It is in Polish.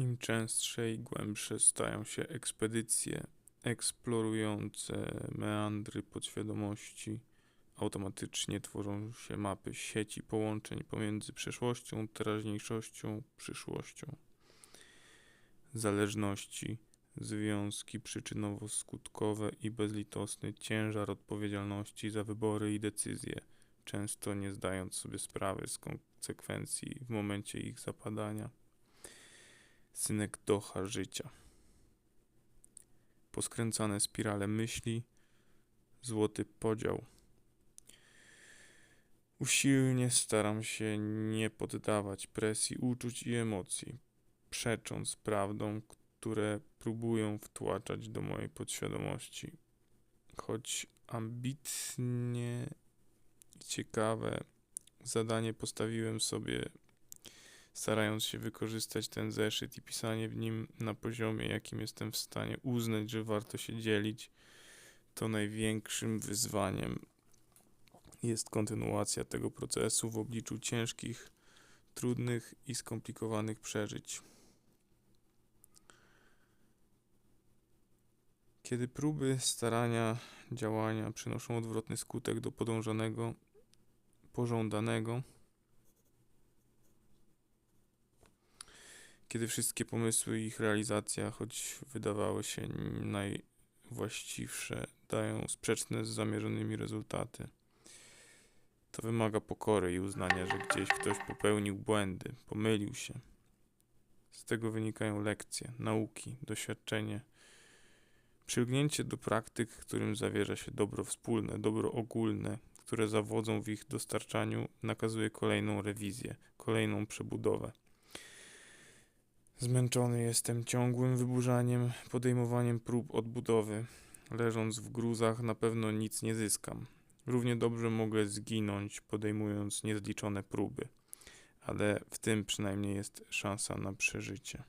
Im częstsze i głębsze stają się ekspedycje eksplorujące meandry podświadomości, automatycznie tworzą się mapy sieci połączeń pomiędzy przeszłością, teraźniejszością, przyszłością. Zależności, związki przyczynowo-skutkowe i bezlitosny ciężar odpowiedzialności za wybory i decyzje, często nie zdając sobie sprawy z konsekwencji w momencie ich zapadania synekdocha życia. Poskręcane spirale myśli, złoty podział. Usilnie staram się nie poddawać presji uczuć i emocji, przecząc prawdom, które próbują wtłaczać do mojej podświadomości. Choć ambitnie i ciekawe zadanie postawiłem sobie starając się wykorzystać ten zeszyt i pisanie w nim na poziomie, jakim jestem w stanie uznać, że warto się dzielić, to największym wyzwaniem jest kontynuacja tego procesu w obliczu ciężkich, trudnych i skomplikowanych przeżyć. Kiedy próby, starania, działania przynoszą odwrotny skutek do podążanego, pożądanego, kiedy wszystkie pomysły i ich realizacja, choć wydawały się najwłaściwsze, dają sprzeczne z zamierzonymi rezultaty. To wymaga pokory i uznania, że gdzieś ktoś popełnił błędy, pomylił się. Z tego wynikają lekcje, nauki, doświadczenie, przylgnięcie do praktyk, którym zawierza się dobro wspólne, dobro ogólne, które zawodzą w ich dostarczaniu, nakazuje kolejną rewizję, kolejną przebudowę. Zmęczony jestem ciągłym wyburzaniem, podejmowaniem prób odbudowy. Leżąc w gruzach, na pewno nic nie zyskam. Równie dobrze mogę zginąć, podejmując niezliczone próby, ale w tym przynajmniej jest szansa na przeżycie.